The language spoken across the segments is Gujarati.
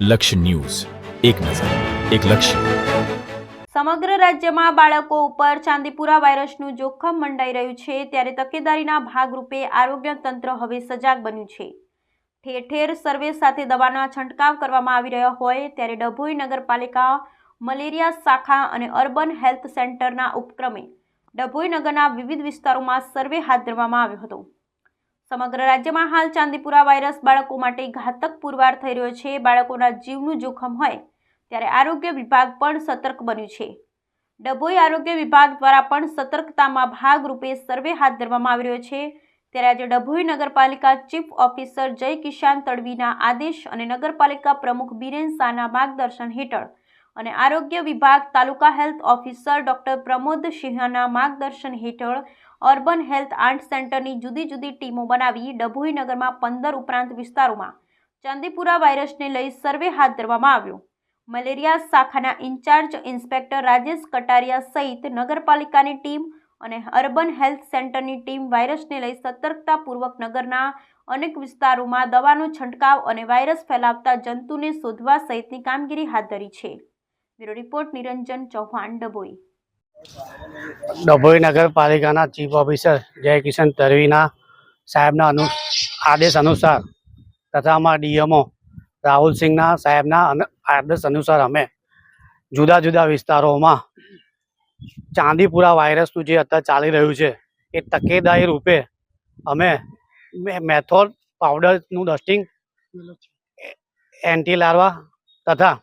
લક્ષ્ય ન્યૂઝ. એક નજર, એક લક્ષ્ય. સમગ્ર રાજ્યમાં બાળકો ઉપર ચાંદીપુરા વાયરસનું જોખમ મંડાઈ રહ્યું છે, ત્યારે તકેદારીના ભાગરૂપે આરોગ્ય તંત્ર હવે સજાગ બન્યું છે. ઠેર ઠેર સર્વે સાથે દવાના છંટકાવ કરવામાં આવી રહ્યા હોય, ત્યારે ડભોઈ નગરપાલિકા, મલેરિયા શાખા અને અર્બન હેલ્થ સેન્ટરના ઉપક્રમે ડભોઈ નગરના વિવિધ વિસ્તારોમાં સર્વે હાથ ધરવામાં આવ્યો હતો. સમગ્ર રાજ્યમાં હાલ ચાંદીપુરા વાયરસ બાળકો માટે ઘાતક પુરવાર થઈ રહ્યો છે. બાળકોના જીવનું જોખમ હોય ત્યારે આરોગ્ય વિભાગ પણ સતર્ક બન્યું છે. ડભોઈ આરોગ્ય વિભાગ દ્વારા પણ સતર્કતામાં ભાગરૂપે સર્વે હાથ ધરવામાં આવી રહ્યો છે. ત્યારે આજે ડભોઈ નગરપાલિકા ચીફ ઓફિસર જય કિશાન તડવીના આદેશ અને નગરપાલિકા પ્રમુખ બિરેન શાહના માર્ગદર્શન હેઠળ અને આરોગ્ય વિભાગ taluka health officer doctor Pramod સિંહના માર્ગદર્શન હેઠળ અર્બન હેલ્થ આર્ટ સેન્ટરની જુદી જુદી ટીમો બનાવી ડભોઈ નગરમાં પંદર ઉપરાંત વિસ્તારોમાં ચાંદીપુરા વાયરસને લઈ સર્વે હાથ ધરવામાં આવ્યો. મલેરિયા શાખાના ઇન્ચાર્જ ઇન્સ્પેક્ટર રાજેશ કટારિયા સહિત નગરપાલિકાની ટીમ અને અર્બન હેલ્થ સેન્ટરની ટીમ વાયરસને લઈ સતર્કતાપૂર્વક નગરના અનેક વિસ્તારોમાં દવાનો છંટકાવ અને વાયરસ ફેલાવતા જંતુને શોધવા સહિતની કામગીરી હાથ ધરી છે. Bureau report Niranjan Chauhan, Dabhoi. Dabhoi નગરપાલિકાના ચીફ ઓફિસર જય કિશન તરવીના સાહેબના અનુ આદેશ અનુસાર તથા અમારા ડીએમઓ રાહુલસિંહના સાહેબના આદેશ અનુસાર અમે જુદા જુદા વિસ્તારોમાં ચાંદીપુરા વાયરસનું જે અત્યારે ચાલી રહ્યું છે, એ તકેદારી રૂપે અમે મેથોડ પાવડરનું ડસ્ટિંગ એન્ટી લાર્વા તથા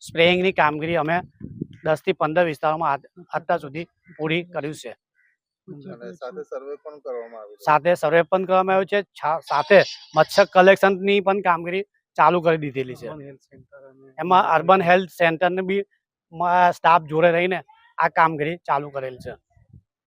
સ્પ્રેઇંગની કામગીરી અમે દસથી પંદર વિસ્તારોમાં અત્યાર સુધી પૂરી કર્યું છે. સાથે સર્વે પણ કરવામાં આવ્યું છે. સાથે સર્વે પણ કરવામાં આવ્યું છે. છા- સાથે મચ્છર કલેક્શનની પણ કામગીરી ચાલુ કરી દીધેલી છે. એમાં અર્બન હેલ્થ સેન્ટરને બી સ્ટાફ જોડે રહીને આ કામગીરી ચાલુ કરેલ છે.